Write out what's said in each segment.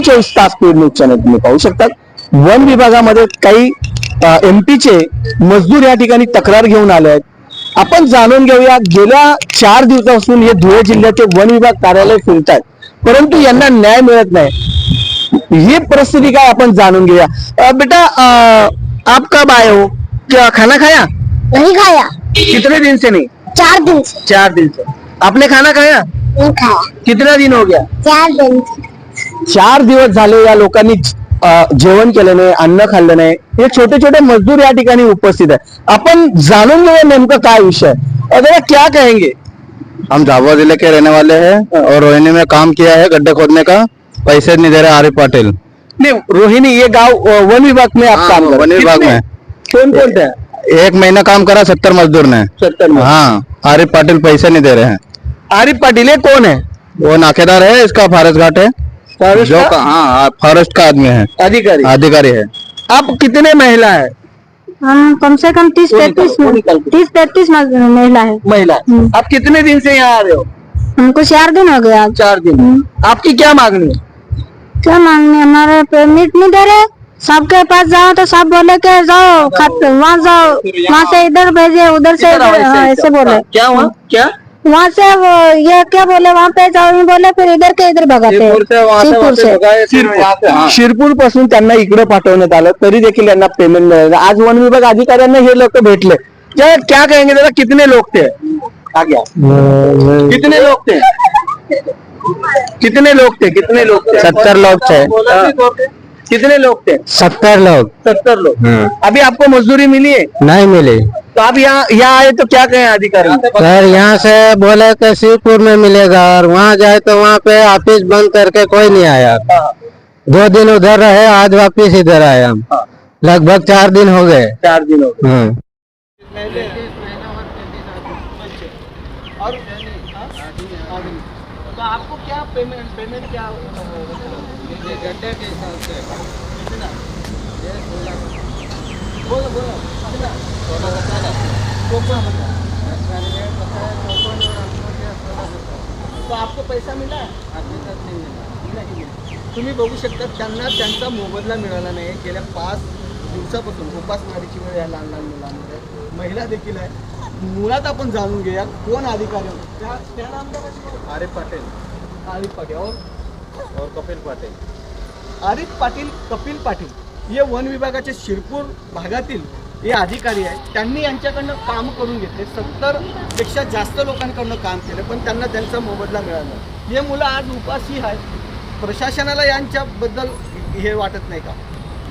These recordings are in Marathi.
चोवीस तास पेड न्यूज चॅनल तुम्ही पाहू शकतात. वन विभागामध्ये काही एम चे मजदूर या ठिकाणी तक्रार घेऊन आले आहेत. आपण जाणून घेऊया गेल्या चार दिवसापासून हे धुळे जिल्ह्याचे वन विभाग कार्यालय फिरत आहेत परंतु यांना न्याय मिळत नाही. ही परिस्थिती काय आपण जाणून घेऊया. बेटा आप कब आए हो? क्या खाना खाया? नहीं खाया। कितने दिन से नहीं? चार दिन से। चार दिन से। आपने खाना खाया? नहीं खाया। कितना दिन हो गया? चार दिन से। चार दिवस झाले या लोकांनी जेवण केलं नाही अन्न खाल्लं नाही. हे छोटे छोटे मजदूर या ठिकाणी उपस्थित आहे आपण जाणून घेऊया नेमकं काय विषय आहे. अ, क्या कहेंगे? हम झाबुआ ज़िले के रहने वाले हैं और रोहिणी में काम किया है गड्ढे खोदने का। पैसे नहीं दे रहे आरिफ पाटिल। नहीं रोहिणी ये गाँव वन विभाग में आप हाँ, काम वन विभाग में। कौन कौन थे एक महीना काम करा सत्तर मजदूर ने। सत्तर हाँ आरिफ पाटिल पैसे नहीं दे रहे हैं। आरिफ पाटिल कौन है? वो नाकेदार है इसका फारस घाट है। फॉरेस्ट जो का? का, हाँ फॉरेस्ट का आदमी है। अधिकारी। अधिकारी है। आप कितने महिला है? हम कम से कम तीस पैंतीस। तीस पैंतीस महिला है। महिला हम्म। आप कितने दिन से यहाँ आ रहे हो? हमको चार दिन हो गया। चार दिन। हम्म। आपकी क्या मांगनी है? क्या मांगने हमारे परमिट नहीं दे रहे। सबके पास जाओ तो सब बोले के जाओ खत वहाँ जाओ। वहाँ से इधर भेजे उधर से इधर हाँ, ऐसे बोले। क्या हुआ? क्या? वहाँ से वो ये क्या बोले वहाँ पे जाओ बोले फिर इधर के इधर भगाते शिरपूर से वहाँ से शिरपूर वहाँ से से। भगाए, फिर वहाँ से, हाँ। शिरपूरपासून त्यांना इकडे पाठवण्यात आलं तरी देखील यांना पेमेंट मिळालं. आज वन विभाग अधिकाऱ्यांना हे लोक भेटले. क्या क्या कहेंगे दादा कितने लोग थे? आ गया कितने लोग थे? कितने लोग थे? कितने लोग थे? सत्तर लोग थे। कितने लोग थे? सत्तर लोग सत्तर लोग अभी आपको मजदूरी मिली है? नहीं मिले। तो आप यहाँ यहाँ आए तो क्या कहें अधिकारी? सर यहाँ से बोले कि शिवपुर में मिलेगा और वहाँ जाए तो वहाँ पे ऑफ़िस बंद करके कोई नहीं आया। दो दिन उधर रहे आज वापिस इधर आए हम। लगभग चार दिन हो गए। चार दिन हो गए। हम्म तो आपको क्या पेमेंट पेमेंट क्या गड्ढे के हिसाब से। बोलो बोलो? कोकण. तो आपको पैसा मिला नाही. तुम्ही बघू शकता त्यांना त्यांचा मोबदला मिळाला नाही गेल्या पाच दिवसापासून उपासमारीची वेळ या लहान लहान मुलांमध्ये महिला देखील आहे मुळात आपण जाणून घेऊया कोण अधिकारी होते. त्या आरिफ पाटिल आरिफ पाटील और और कपिल पाटिल आरिफ पाटील कपिल पाटील हे वन विभागाचे शिरपूर भागातील हे अधिकारी आहेत. त्यांनी यांच्याकडनं काम करून घेतले. सत्तरपेक्षा जास्त लोकांकडनं काम केलं पण त्यांना त्यांचा मोबदला मिळाला. हे मुलं आज उपाशी आहेत. प्रशासनाला यांच्याबद्दल हे वाटत नाही का?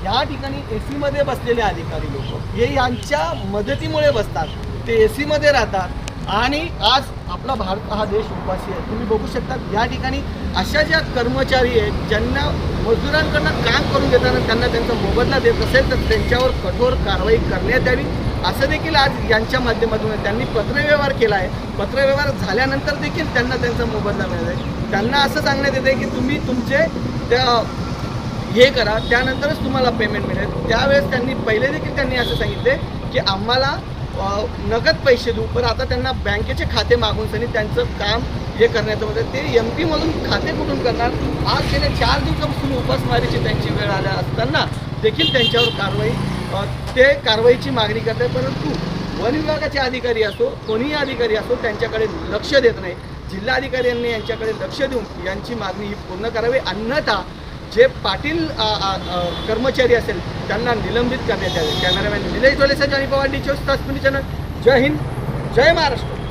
या ठिकाणी ए सीमध्ये बसलेले अधिकारी लोक हे यांच्या मदतीमुळे बसतात. ते ए सीमध्ये राहतात. आणि आज आपला भारत हा देश उपाशी आहे. तुम्ही बघू शकता या ठिकाणी अशा ज्या कर्मचारी आहेत ज्यांना मजुरांकडनं काम करून घेताना त्यांना त्यांचा मोबदला देत असेल तर त्यांच्यावर कठोर कारवाई करण्यात यावी. असं देखील आज यांच्या माध्यमातून त्यांनी पत्रव्यवहार केला आहे. पत्रव्यवहार झाल्यानंतर देखील त्यांना त्यांचा मोबदला मिळत आहे. त्यांना असं सांगण्यात येते की तुम्ही तुमचे त्या हे करा त्यानंतरच तुम्हाला पेमेंट मिळेल. त्यावेळेस त्यांनी पहिले देखील त्यांनी असं सांगितले की आम्हाला नगद पैसे देऊ पण आता त्यांना बँकेचे खाते मागून सनी त्यांचं काम हे करण्याचं होतं. ते एम पीमधून खाते कुठून करणार? आज गेल्या चार दिवसापासून उपासमारीची त्यांची वेळ आल्या असताना देखील त्यांच्यावर कारवाई ते कारवाईची मागणी करतात परंतु वन विभागाचे अधिकारी असो कोणीही अधिकारी असो त्यांच्याकडे लक्ष देत नाही. जिल्हाधिकाऱ्यांनी यांच्याकडे लक्ष देऊन यांची मागणी ही पूर्ण करावी. अन्यथा जे पाटील कर्मचारी असेल त्यांना निलंबित करण्यात यावे. कॅमेरामॅन निलेश डोलेसाठी आणि पवार डी चोवीस तास जय हिंद जय महाराष्ट्र.